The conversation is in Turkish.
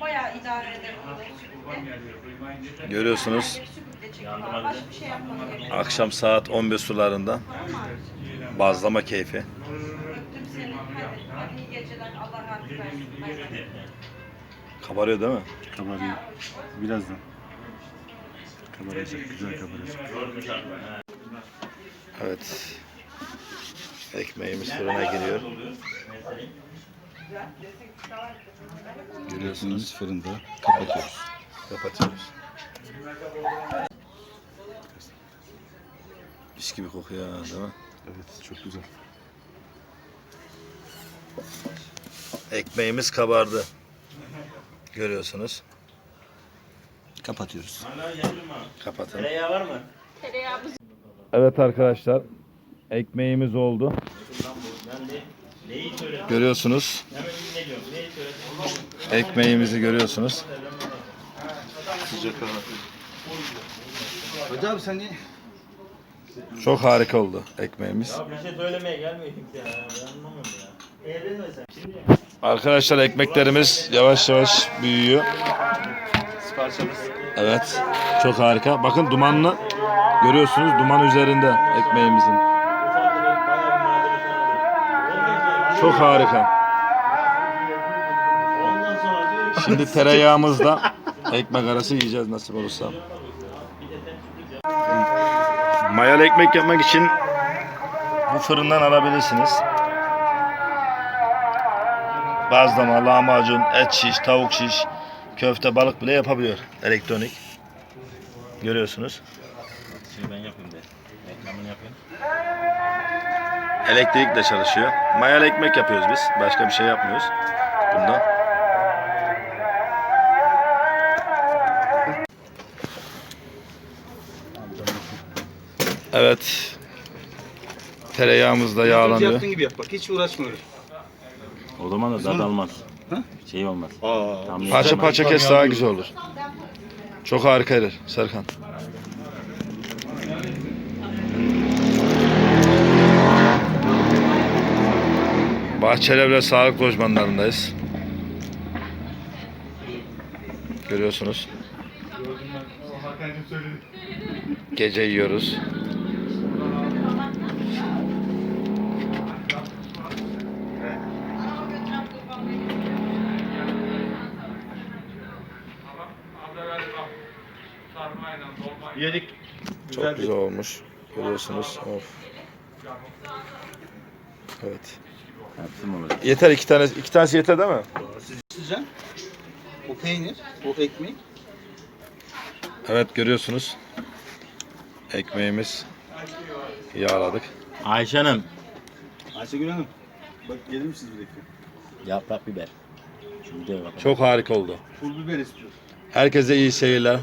Bayağı idare eder onu. Görüyorsunuz şey akşam saat 11 sularında bazlama keyfi. Kabarıyor değil mi? Kabarıyor. Birazdan. Kabaracak, güzel kabaracak. Evet. Ekmeğimiz fırına giriyor. Görüyorsunuz. Fırında. Kapatıyoruz. Kapatıyoruz. Mis gibi kokuyor ha, değil mi? Evet, çok güzel. Ekmeğimiz kabardı. Görüyorsunuz. Kapatıyoruz. Kapatın. Tereyağı var mı? Evet arkadaşlar. Ekmeğimiz oldu. Görüyorsunuz. Ekmeğimizi görüyorsunuz. Sıcak. Hacı abi sen niye? Çok harika oldu ekmeğimiz. Ya bir şey söylemeye kimse ya. Anlamıyorum ya. Arkadaşlar ekmeklerimiz yavaş yavaş büyüyor. Siparişimiz. Evet. Çok harika. Bakın dumanlı. Görüyorsunuz duman üzerinde ekmeğimizin. Çok harika. Şimdi tereyağımızla ekmek arası yiyeceğiz nasip olursa. Mayalı ekmek yapmak için bu fırından alabilirsiniz. Bazlama, lahmacun, et şiş, tavuk şiş, köfte, balık bile yapabiliyor. Elektronik. Görüyorsunuz. Şimdi ben yapayım de. Reklamını yapayım. Elektrikle çalışıyor. Mayalı ekmek yapıyoruz biz. Başka bir şey yapmıyoruz. Bunda. Evet. Tereyağımız da yağlanıyor. Yaptığın gibi yap bak, hiç uğraşmıyoruz. O zaman da zat almaz. Hı? Şey olmaz. Aa, Tam Parça parça kes daha güzel olur. Çok harika eder Serkan. Bahçelievler Sağlık Lojmanlarındayız. Görüyorsunuz. Gece yiyoruz. Yedik. Çok güzel olmuş. Görüyorsunuz. Of. Evet. Yeter iki tane iki tanesi yeter değil mi? Sıcak. O peynir, o ekmek. Evet görüyorsunuz. Ekmeğimiz yağladık. Ayşe Hanım. Ayşegül Hanım. Bak gelir misiniz bir dakika? Yaprak biber. Şimdi de bakalım. Çok harika oldu. Pul biber istiyor. Herkese iyi seyirler.